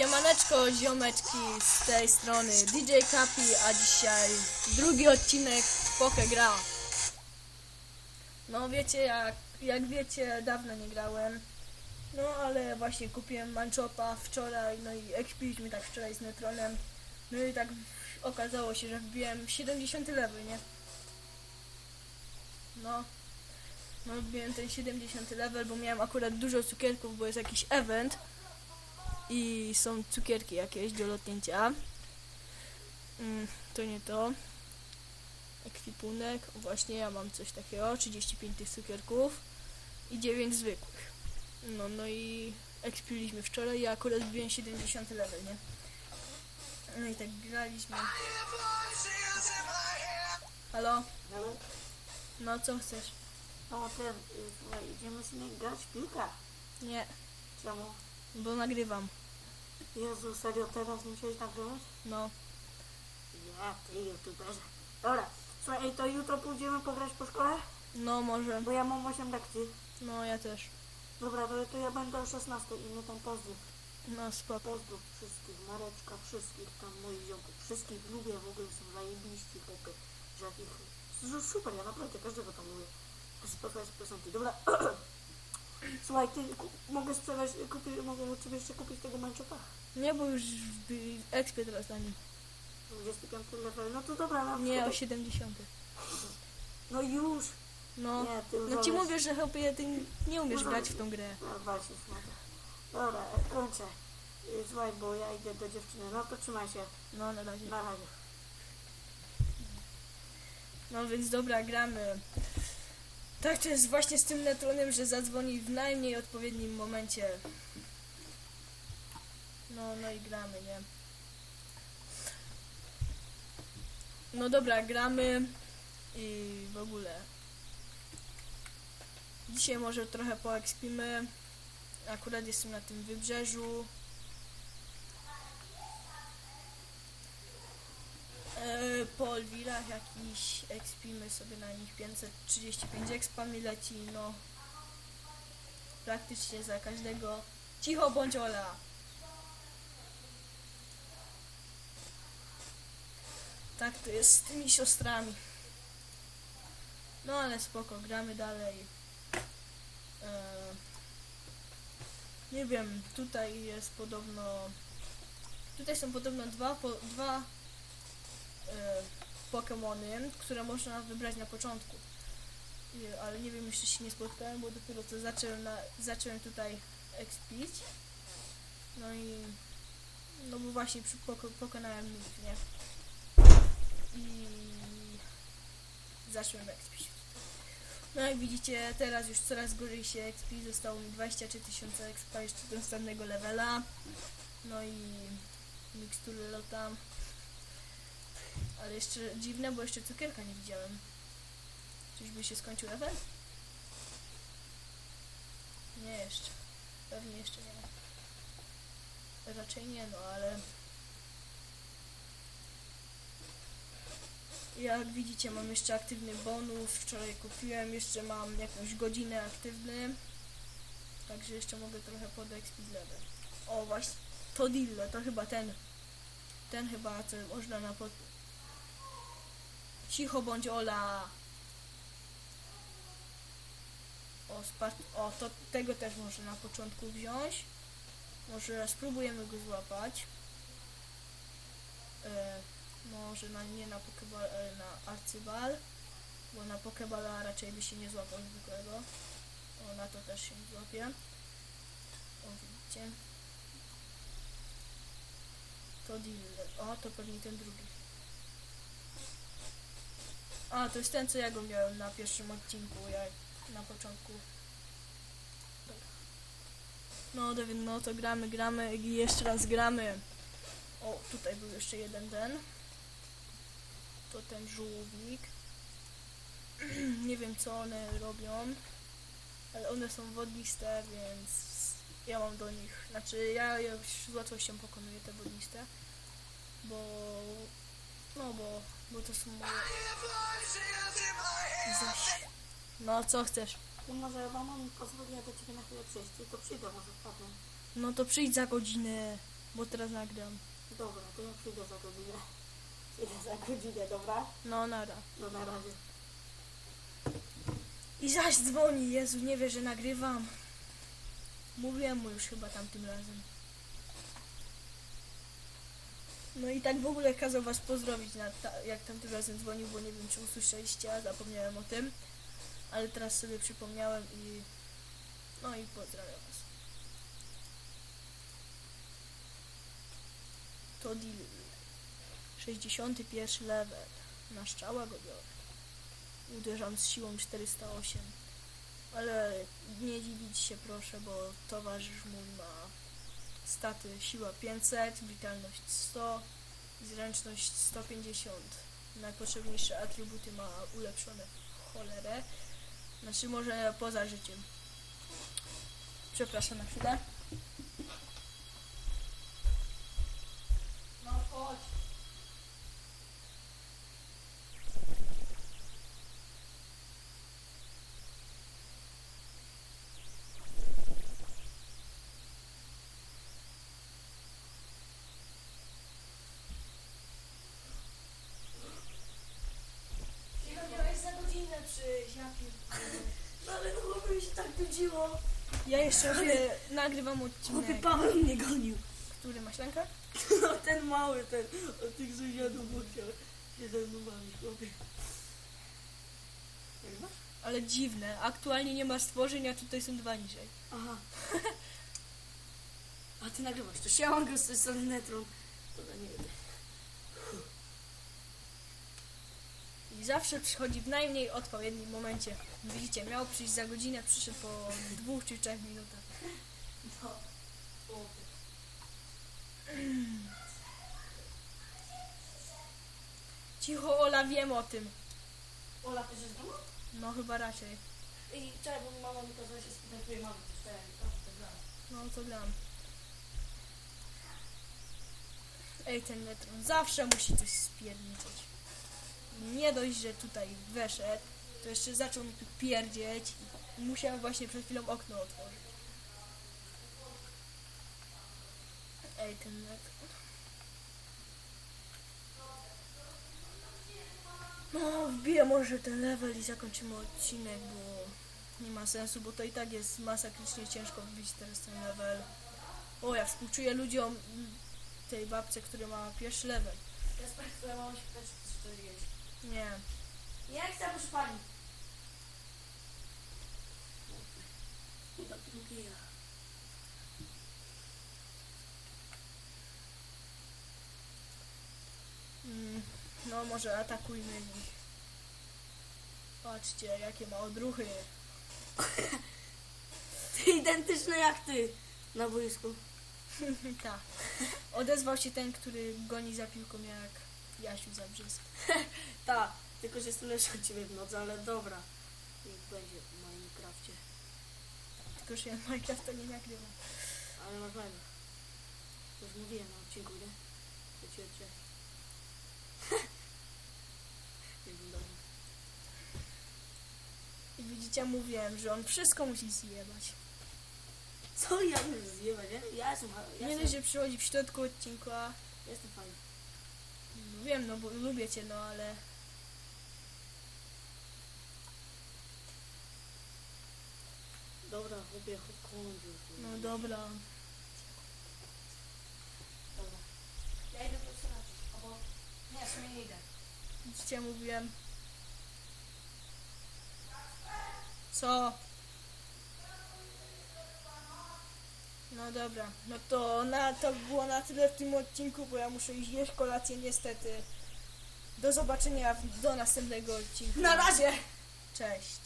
Siemaneczko ziomeczki z tej strony DJ Kapi, a dzisiaj drugi odcinek Poke Gra. No wiecie, jak, jak wiecie, dawno nie grałem. No ale właśnie kupiłem Manchopa wczoraj, no i ekspiliśmy tak wczoraj z Netronem. No i tak okazało się, że wbiłem 70 level, nie? No. No wbiłem ten 70 level, bo miałem akurat dużo cukierków, bo jest jakiś event i są cukierki jakieś do lotnięcia. Mm, to nie to. Ekwipunek. Właśnie ja mam coś takiego. 35 tych cukierków i 9 zwykłych. No, no i ekspiliśmy wczoraj. Ja akurat wbiłem 70 level, nie? No i tak graliśmy. Halo? Ale, No co chcesz? no ten, y, idziemy z nim grać w piłkę. Nie, Czemu? bo nagrywam. Jezu, serio, teraz musiałeś nagrywać? No. Ja, ty youtuberze. Dobra, słuchaj, ej, to jutro pójdziemy pograć po szkole? No może. Bo ja mam 8 lekcji. No ja też. Dobra, to, to ja będę o 16 i my tam pozdrów. No spoko. Pozdrów wszystkich, Mareczka, wszystkich tam moich ziomków. Wszystkich lubię, w ogóle są zajebiści chłopy. Że że Super, ja naprawdę każdego tam lubię. Spotkać piosenki. Dobra. Słuchaj, ty, ku, mogę sprzedać, kupi, mogę jeszcze kupić tego mańczopa? Nie, bo już w ekspie teraz na nim. 25 level, no to dobra, no. Nie, o kupię. 70. No już. No, Nie, ty no ci wolesz. mówię, że chłopie, ty nie umiesz grać w tą grę. No właśnie, smaga. Dobra, kończę. Y, Słuchaj, bo ja idę do dziewczyny. No to trzymaj się. No, na razie. Na razie. No więc dobra, gramy. Tak to jest właśnie z tym netronem, że zadzwoni w najmniej odpowiednim momencie. No, no i gramy, nie? No dobra, gramy i w ogóle. Dzisiaj może trochę poekspimy. Akurat jestem na tym wybrzeżu. E, po jakiś ekspimy sobie na nich 535 expa mi leci, no praktycznie za każdego. Cicho bądź Ola! Tak to jest z tymi siostrami. No ale spoko, gramy dalej. E, nie wiem, tutaj jest podobno. Tutaj są podobno dwa, po, dwa e, Pokemony, które można wybrać na początku. Ale nie wiem, jeszcze się nie spotkałem, bo dopiero co zacząłem, na, zacząłem tutaj expić. No i no bo właśnie poko, pokonałem nich, nie? I zacząłem expić. No jak widzicie, teraz już coraz gorzej się expi, zostało mi 23 tysiące expa jeszcze do następnego levela. No i mikstury lotam. Ale jeszcze dziwne, bo jeszcze cukierka nie widziałem. Czyżby się skończył event? Nie jeszcze. Pewnie jeszcze nie. Raczej nie, no ale... Jak widzicie, mam jeszcze aktywny bonus. Wczoraj kupiłem, jeszcze mam jakąś godzinę aktywny. Także jeszcze mogę trochę level. O, właśnie, to Dillo, to chyba ten. Ten chyba, co można na pod... Cicho bądź Ola. O, o, to tego też może na początku wziąć. Może spróbujemy go złapać. E, może na, nie na pokeball, ale na arcybal. Bo na pokeballa raczej by się nie złapał zwykłego. O, na to też się nie złapie. O, widzicie. To dealer. O, to pewnie ten drugi. A, to jest ten, co ja go miałem na pierwszym odcinku, jak na początku. No, David, no to gramy, gramy i jeszcze raz gramy. O, tutaj był jeszcze jeden ten. To ten żółwik. Nie wiem, co one robią, ale one są wodniste, więc ja mam do nich, znaczy ja z łatwością pokonuję te wodniste, bo, no bo, bo to są moje zaś. No, co chcesz? To może mama mi pozwoli, ja do ciebie na chwilę przyjść. To przyjdę, może wpadnę. No to przyjdź za godzinę. bo teraz nagram. Dobra, to ja przyjdę za godzinę. Przyjdę za godzinę, dobra? No, nara. No na razie. I zaś dzwoni, Jezu, nie wie, że nagrywam. Mówiłem mu już chyba tamtym razem. No i tak w ogóle kazał was pozdrowić, na ta, jak tamtym razem dzwonił, bo nie wiem, czy usłyszeliście, a zapomniałem o tym. Ale teraz sobie przypomniałem i... No i pozdrawiam was. To deal. 61 level. Na szczała go biorę uderzam z siłą 408. Ale nie dziwić się proszę, bo towarzysz mój ma staty siła 500, witalność 100 i zręczność 150. Najpotrzebniejsze atrybuty ma ulepszone cholerę. Znaczy może poza życiem. Przepraszam na chwilę. No chodź. Ile miałeś za godzinę przyjść? Ja pierdolę. No ale no chłopie mi się tak nudziło. Ja jeszcze sobie nagrywam Chłopie odcinek. Paweł mnie gonił. Który maślanka? No ten mały, ten od tych sąsiadów, chciał się bawić, chłopie. Masz? Ale dziwne. Aktualnie nie ma stworzeń, a tutaj są dwa niżej. Aha. A ty nagrywasz, to siałam go z tej strony Netron. Dobra, nie wiem. I zawsze przychodzi w najmniej odpowiednim momencie. Widzicie, miał przyjść za godzinę, przyszedł po dwóch czy trzech minutach. No. Cicho, Ola, wiem o tym. Ola też jest domu? No chyba raczej. I czekaj, bo mama mi kazała się spytać twojej mamy. Czekaj, to gram. No to gram. Ej, ten metron zawsze musi coś spierniczyć nie dość, że tutaj weszedł, to jeszcze zaczął mi tu pierdzieć i musiał właśnie przed chwilą okno otworzyć. Ej, ten lek. No, wbiję może ten level i zakończymy odcinek, bo nie ma sensu, bo to i tak jest masakrycznie ciężko wbić teraz ten level. O, ja współczuję ludziom tej babce, która ma pierwszy level. Kasper, która ma 40. Nie. Nie chcę, proszę pani. Chyba ja. Mm, no, może atakujmy ich. Patrzcie, jakie ma odruchy. Ty identyczny jak ty na boisku. tak. Odezwał się ten, który goni za piłką jak Jasiu za brzysk. Tak, tylko że jestem lepszy od ciebie w nocy, ale dobra. Niech będzie w Minecrafcie. Tylko, że ja Minecrafta nie nagrywam. Ale masz fajne. Już mówiłem na odcinku, nie? To ci odcinek. Nie wiem, dobrze. I widzicie, mówiłem, że on wszystko musi zjebać. Co ja bym zjebać, nie? Ja jestem, ja Nie jestem, dość, że przychodzi w środku odcinku, a jestem fajny. Wiem, no bo lubię cię, no ale Dobra, chłopie, kończę. no dobra. Dobra. Ja idę po stracić, albo... Nie, w sumie nie idę. Widzicie, mówiłem. Co? No dobra, no to na to było na tyle w tym odcinku, bo ja muszę iść jeść kolację niestety. Do zobaczenia w, do następnego odcinku. Na razie! Cześć.